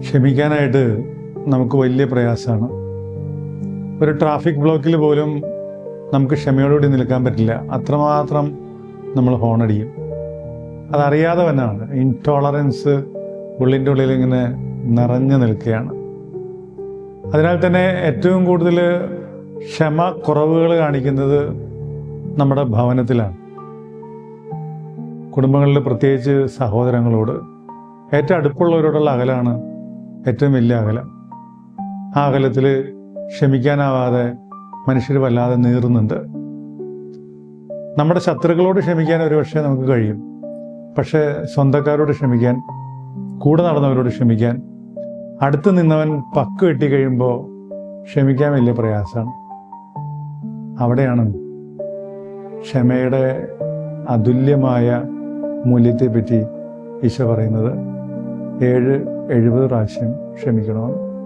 ക്ഷമിക്കാനായിട്ട് നമുക്ക് വലിയ പ്രയാസമാണ്. ഒരു ട്രാഫിക് ബ്ലോക്കിൽ പോലും നമുക്ക് ക്ഷമയോടുകൂടി നിൽക്കാൻ പറ്റില്ല. അത്രമാത്രം നമ്മൾ ഹോണടിയും അതറിയാതെ തന്നെയാണ് ഇൻടോളറൻസ് ഉള്ളിന്റെ ഉള്ളിൽ ഇങ്ങനെ നിറഞ്ഞു നിൽക്കുകയാണ്. അതിനാൽ തന്നെ ഏറ്റവും കൂടുതൽ ക്ഷമ കുറവുകൾ കാണിക്കുന്നത് നമ്മുടെ ഭവനത്തിലാണ്. കുടുംബങ്ങളിൽ പ്രത്യേകിച്ച് സഹോദരങ്ങളോട് ഏറ്റവും അടുപ്പുള്ളവരോടുള്ള അകലാണ് ഏറ്റവും വലിയ അകലം. ആ അകലത്തിൽ ക്ഷമിക്കാനാവാതെ മനുഷ്യർ വല്ലാതെ നീറുന്നുണ്ട്. നമ്മുടെ ശത്രുക്കളോട് ക്ഷമിക്കാൻ ഒരു പക്ഷേ നമുക്ക് കഴിയും. പക്ഷേ സ്വന്തക്കാരോട് ക്ഷമിക്കാൻ കൂടെ നടന്നവരോട് ക്ഷമിക്കാൻ അടുത്ത് നിന്നവൻ പക്ക് കെട്ടി കഴിയുമ്പോൾ ക്ഷമിക്കാൻ വലിയ പ്രയാസമാണ്. അവിടെയാണ് ക്ഷമയുടെ അതുല്യമായ മൂല്യത്തെപ്പറ്റി ഈശോ പറയുന്നത്. ഏഴ് എഴുപത് പ്രാവശ്യം ക്ഷമിക്കണമെന്ന്